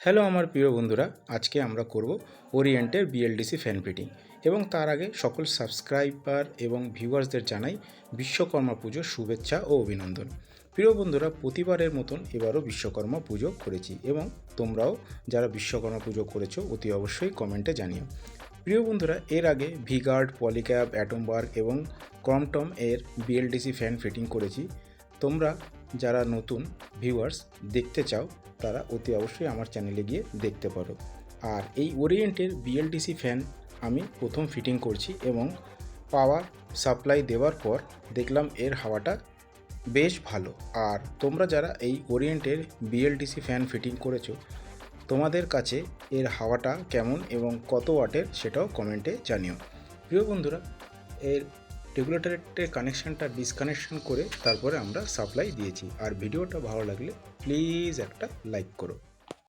Hello আমার প্রিয় বন্ধুরা। আজকে আমরা করব ওরিয়েন্টের বিএলডিসি ফ্যান ফিটিং এবং তার আগে সকল সাবস্ক্রাইবার এবং ভিউয়ার্সদের জানাই বিশ্বকর্মা পুজোর শুভেচ্ছা ও অভিনন্দন। প্রিয় বন্ধুরা, প্রতিবারের মতন এবারও বিশ্বকর্মা পুজো করেছি এবং তোমরাও যারা বিশ্বকর্মা পুজো করেছ, অতি অবশ্যই কমেন্টে জানিও। প্রিয় বন্ধুরা, এর আগে ভিগার্ড পলিক্যাব অ্যাটমবার্গ এবং ক্রমটম এর বিএলডিসি ফ্যান ফিটিং করেছি। তোমরা যারা নতুন ভিউয়ার্স দেখতে চাও, তারা অতি অবশ্যই আমার চ্যানেলে গিয়ে দেখতে পারো। আর এই ওরিয়েন্টের বিএলডিসি ফ্যান আমি প্রথম ফিটিং করছি এবং পাওয়ার সাপ্লাই দেওয়ার পর দেখলাম এর হাওয়াটা বেশ ভালো। আর তোমরা যারা এই ওরিয়েন্টের বিএলডিসি ফ্যান ফিটিং করেছ, তোমাদের কাছে এর হাওয়াটা কেমন এবং কত ওয়াটের সেটাও কমেন্টে জানিও। প্রিয় বন্ধুরা, এর রেগুলেটরের কানেকশানটা ডিসকানেকশন করে তারপরে আমরা সাপ্লাই দিয়েছি। আর ভিডিওটা ভালো লাগলে প্লিজ একটা লাইক করো।